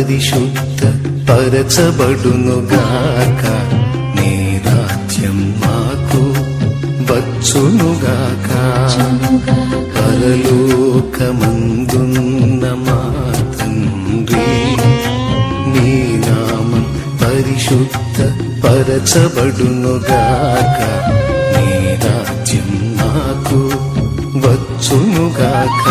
పరిశుద్ధ పరచబడునుగాక నీ రాజ్యం మాకు వచ్చునుగాక పరలోకమందున్న మా తండ్రి నీ నామం పరిశుద్ధ పరచబడునుగాక నీ రాజ్యం మాకు వచ్చునుగాక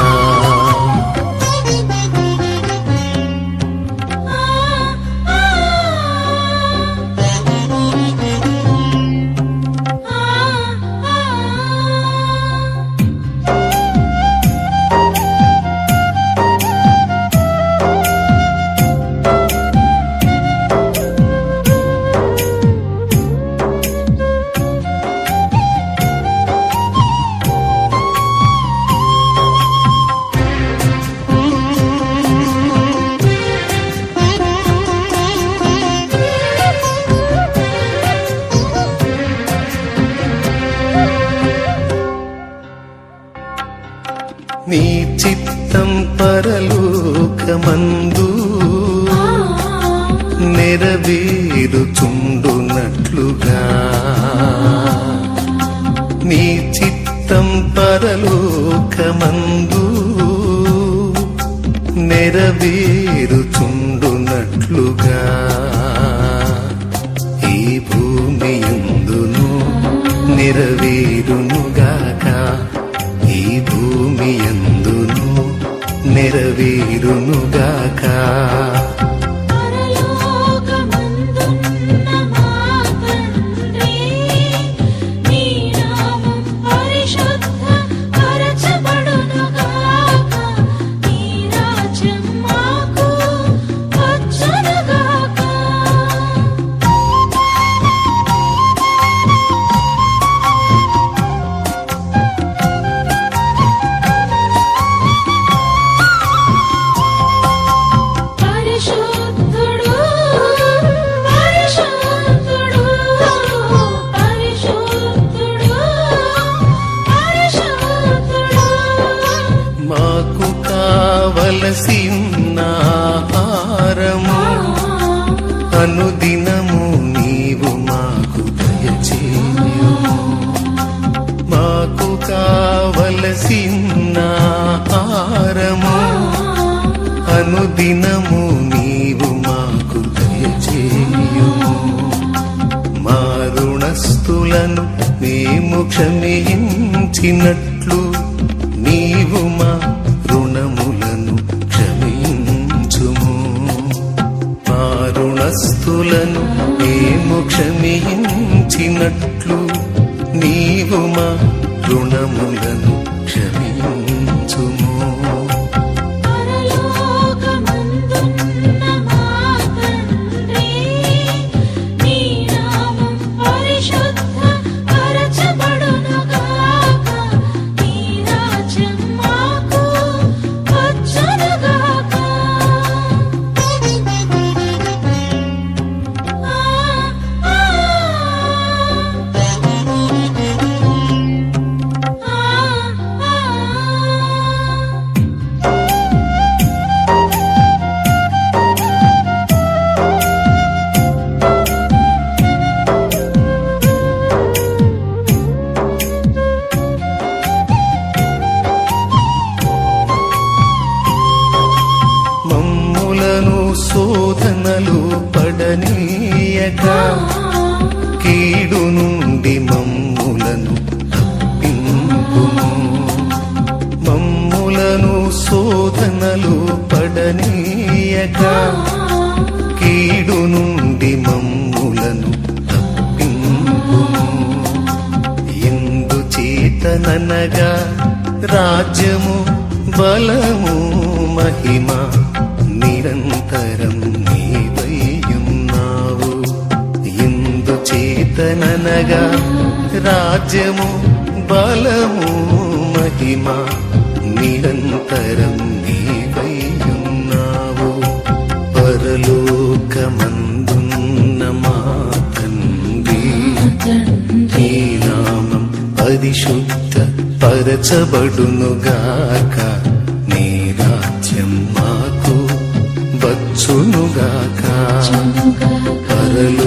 నీ చిత్తం పరలోకమందు నెరవేరుచుండునట్లుగా. నీ చిత్తం పరలోకమందు నెరవేరుచుండునట్లుగా. ఈ భూమి ఎందును నెరవేరునుగాక. భూమి ఎందును నెరవేరునుగాక. అనుదినము నీవు మాకు దయచేయు. మాకు కావలసిన ఆహారము అనుదినము నీవు మాకు దయచేయు. మా రుణస్థులను మేము క్షమించినట్లు నీవు మా రుణస్థులను మేము క్షమించినట్లు నీవు మా రుణములను క్షమించుము. శోధనలు పడనీయక. కీడు నుండి మమ్ములను తప్పింపుము మమ్ములను శోధనలు పడనీయక. కీడు నుండి మమ్ములను తప్పింపుము ఎందు చేతననగా రాజ్యము బలము మహిమ నిరంతరం కీర్తననగా రాజ్యము బలము మహిమ నిరంతరం నీవైయున్నావు పరలోకమందున్న మా తండ్రి నీ నామం పరిశుద్ధ పరచబడునుగాక. నీ రాజ్యం మాకు వచ్చునుగాక. పరలు